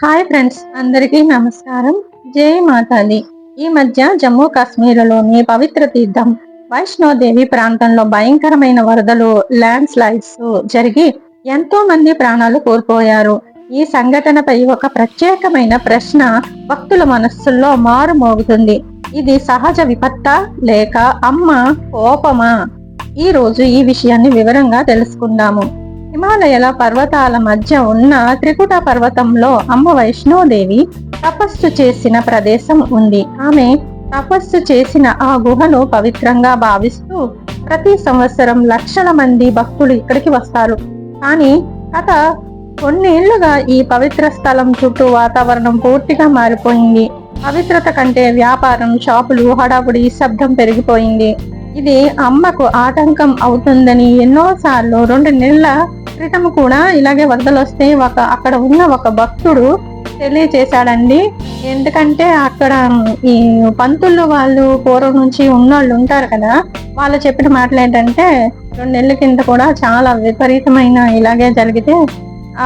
Hi friends అందరికీ నమస్కారం. జై మాతాది ఈ మధ్య జమ్మూ కాశ్మీర్లోని పవిత్ర తీర్థం వైష్ణోదేవి ప్రాంతంలో భయంకరమైన వరదలు ల్యాండ్ స్లైడ్స్ జరిగి ఎంతో మంది ప్రాణాలు కోల్పోయారు. ఈ సంఘటనపై ఒక ప్రత్యేకమైన ప్రశ్న భక్తుల మనస్సుల్లో మారుమోగుతుంది. ఇది సహజ విపత్త లేక అమ్మ కోపమా? ఈ రోజు ఈ విషయాన్ని వివరంగా తెలుసుకుందాము. హిమాలయాల పర్వతాల మధ్య ఉన్న త్రికుట పర్వతంలో అమ్మ వైష్ణోదేవి తపస్సు చేసిన ప్రదేశం ఉంది. ఆమె తపస్సు చేసిన ఆ గుహను పవిత్రంగా భావిస్తూ ప్రతి సంవత్సరం లక్షల మంది భక్తులు ఇక్కడికి వస్తారు. కానీ గత కొన్నేళ్ళుగా ఈ పవిత్ర స్థలం చుట్టూ వాతావరణం పూర్తిగా మారిపోయింది. పవిత్రత కంటే వ్యాపారం షాపులు హడావుడి శబ్దం పెరిగిపోయింది. ఇది అమ్మకు ఆటంకం అవుతుందని ఎన్నోసార్లు రెండు నెలల క్రితం కూడా ఇలాగే వరదలు వస్తే ఒక అక్కడ ఉన్న ఒక భక్తుడు తెలియచేశాడండి. ఎందుకంటే అక్కడ ఈ పంతులు వాళ్ళు పూర్వం నుంచి ఉన్నోళ్ళు ఉంటారు కదా వాళ్ళు చెప్పిన మాటలు ఏంటంటే రెండు నెలల కింద కూడా చాలా విపరీతమైన ఇలాగే జరిగితే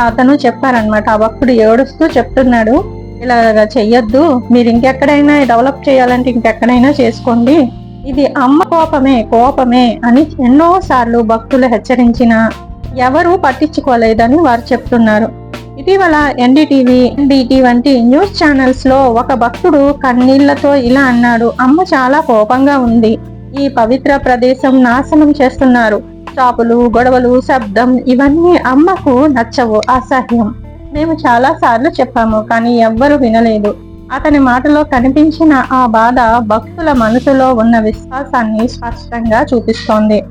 అతను చెప్పారనమాట ఆ భక్తుడు ఏడుస్తూ చెప్తున్నాడు ఇలాగా చెయ్యొద్దు మీరు ఇంకెక్కడైనా డెవలప్ చేయాలంటే ఇంకెక్కడైనా చేసుకోండి. ఇది అమ్మ కోపమే కోపమే అని ఎన్నో సార్లు భక్తులు హెచ్చరించిన ఎవరూ పట్టించుకోలేదని వారు చెప్తున్నారు. ఇటీవల ఎన్డీటీవీ ఎన్డీటీ వంటి న్యూస్ ఛానల్స్లో ఒక భక్తుడు కన్నీళ్ళతో ఇలా అన్నాడు అమ్మ చాలా కోపంగా ఉంది. ఈ పవిత్ర ప్రదేశం నాశనం చేస్తున్నారు. చాపులు గొడవలు శబ్దం ఇవన్నీ అమ్మకు నచ్చవు అసహ్యం. మేము చాలా సార్లు చెప్పాము కానీ ఎవ్వరు వినలేదు. అతని మాటలో కనిపించిన ఆ బాధ భక్తుల మనసులో ఉన్న విశ్వాసాన్ని స్పష్టంగా చూపిస్తోంది.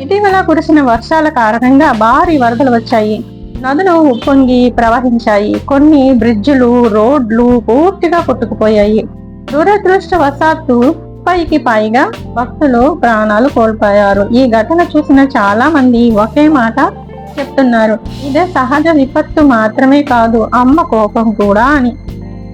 ఇటీవల కురిసిన వర్షాల కారణంగా భారీ వరదలు వచ్చాయి. నదులు ఉప్పొంగి ప్రవహించాయి. కొన్ని బ్రిడ్జులు రోడ్లు పూర్తిగా కొట్టుకుపోయాయి. దురదృష్టవశాత్తు పైకి పైగా భక్తులు ప్రాణాలు కోల్పోయారు. ఈ ఘటన చూసిన చాలా మంది ఒకే మాట చెప్తున్నారు. ఇదే సహజ విపత్తు మాత్రమే కాదు అమ్మ కోపం కూడా అని.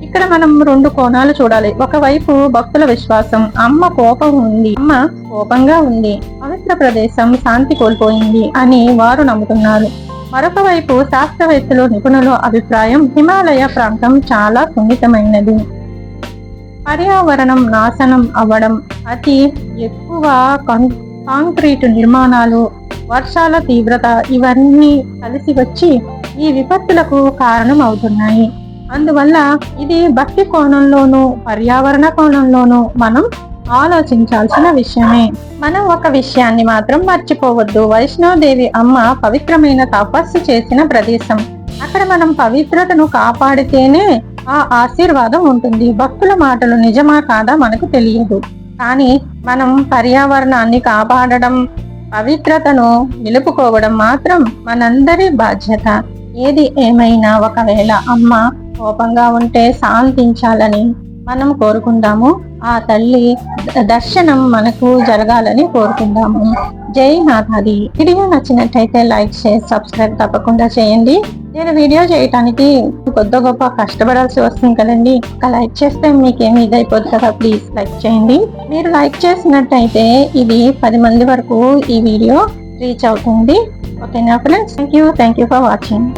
ఇక్కడ మనం రెండు కోణాలు చూడాలి. ఒకవైపు భక్తుల విశ్వాసం. అమ్మ కోపం ఉంది. అమ్మ కోపంగా ఉంది. పవిత్ర ప్రదేశం శాంతి కోల్పోయింది అని వారు నమ్ముతున్నారు. మరొక వైపు శాస్త్రవేత్తలు నిపుణుల అభిప్రాయం హిమాలయ ప్రాంతం చాలా సున్నితమైనది. పర్యావరణం నాశనం అవ్వడం అతి ఎక్కువ కాంక్రీట్ నిర్మాణాలు వర్షాల తీవ్రత ఇవన్నీ కలిసి వచ్చి ఈ విపత్తులకు కారణం అవుతున్నాయి అందువల్ల ఇది భక్తి కోణంలోనూ పర్యావరణ కోణంలోనూ మనం ఆలోచించాల్సిన విషయమే. మనం ఒక విషయాన్ని మాత్రం మర్చిపోవద్దు. వైష్ణోదేవి అమ్మ పవిత్రమైన తపస్సు చేసిన ప్రదేశం. అక్కడ మనం పవిత్రతను కాపాడితేనే ఆ ఆశీర్వాదం ఉంటుంది. భక్తుల మాటలు నిజమా కాదా మనకు తెలియదు. కానీ మనం పర్యావరణాన్ని కాపాడడం పవిత్రతను నిలుపుకోవడం మాత్రం మనందరి బాధ్యత. ఏది ఏమైనా ఒకవేళ అమ్మ కోపంగా ఉంటే శాంతించాలని మనం కోరుకుందాము ఆ తల్లి దర్శనం మనకు జరగాలని కోరుకుందాము జై మాతాది వీడియో నచ్చినట్టయితే లైక్ చేసి సబ్స్క్రైబ్ తప్పకుండా చేయండి. నేను వీడియో చేయటానికి కొద్ది గొప్ప కష్టపడాల్సి వస్తుంది కదండి. ఒక లైక్ చేస్తే మీకేమి ఇదైపోదు కదా ప్లీజ్ లైక్ చేయండి. మీరు లైక్ చేసినట్టయితే ఇది పది మంది వరకు ఈ వీడియో రీచ్ అవుతుంది. ఓకేనా friends? Thank you thank you for watching.